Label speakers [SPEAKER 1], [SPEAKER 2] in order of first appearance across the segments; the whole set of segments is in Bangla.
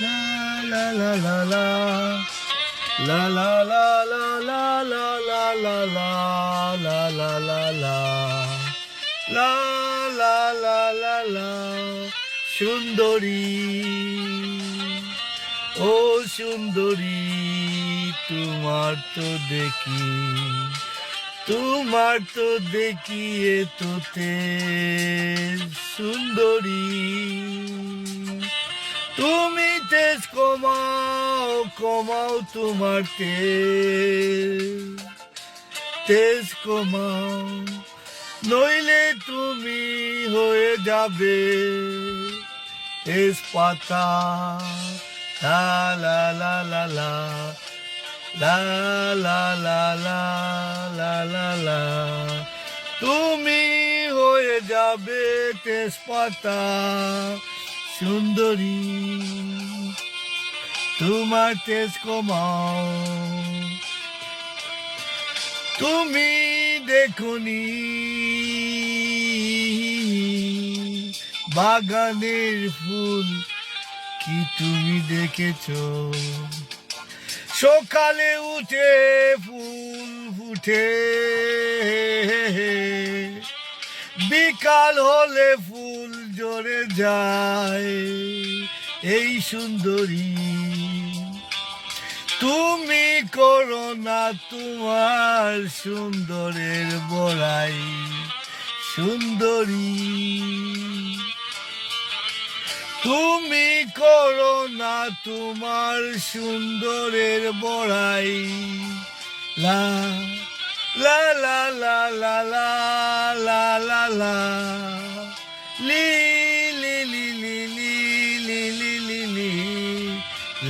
[SPEAKER 1] La la la la la. La la la la la la la la la la la la la. La la la. সুন্দরী ও সুন্দরী তোমার তো দেখি তোমার তো দেখি এ তোতে সুন্দরী তুমি তেজ কমাও কমাও তোমার তেজ তেজ কমাও নইলে তুমি হয়ে যাবে তেজ পাতা লা লা লা লা লা লা লা লা লা লা লা লা তুমি হয়ে যাবে তেজপাতা সুন্দরী, তোমার তেজ কমাও তুমি দেখনি, বাগানের ফুল কি তুমি দেখেছ? সকালে উঠে ফুল ফুটে, বিকাল হলে ফুল জড়ে যায় এই সুন্দরী তুমি করো না তোমার সুন্দরের বড়াই সুন্দরী তুমি করো না তোমার সুন্দরের বড়াই লা লা লা লা লা লা লা লি লি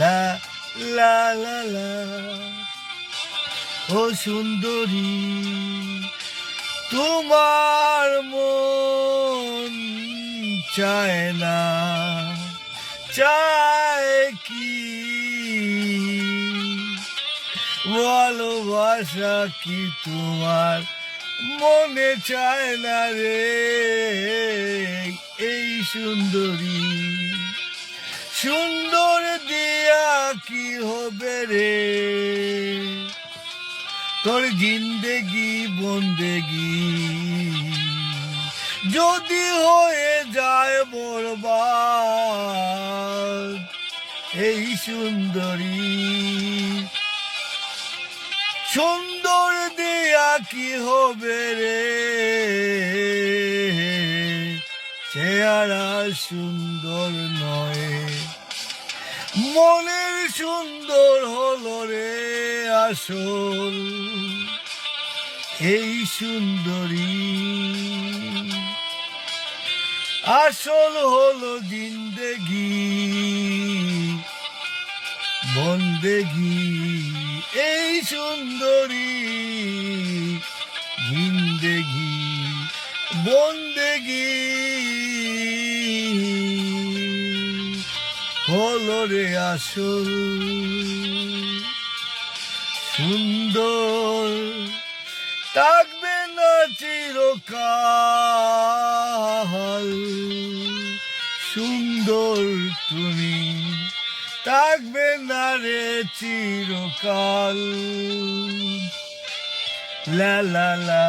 [SPEAKER 1] লা লা লা লা। ও সুন্দরী, তোমার মন চায় না, চায় কি? ভালোবাসা কি তোমার মনে চায় না রে? এই সুন্দরী, সুন্দর কি হবে রে তোর জিন্দেগি, বন্দেগি যদি হয়ে যায় বরবাদ এই সুন্দরী সুন্দর দিয়া কি হবে রে? চেহারা সুন্দর নয়। মনের সুন্দর হলো রে আসল। এই সুন্দরী। আসল হলো জিন্দেগি, বন্দেগি। এই সুন্দরী, জিন্দেগি, বন্দেগি। হলো রে আসল সুন্দর থাকবে না চিরকাল সুন্দর তুমি থাকবে না রে চিরকাল লা লা লা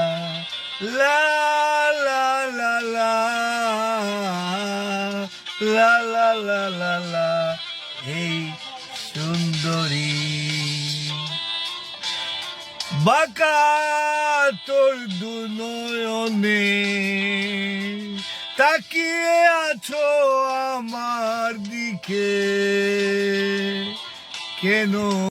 [SPEAKER 1] লা লা লা লা লা লা লা লা সুন্দরী। বাঁকা তোর দুনয়নে তাকিয়ে আছো আমার দিকে। কেন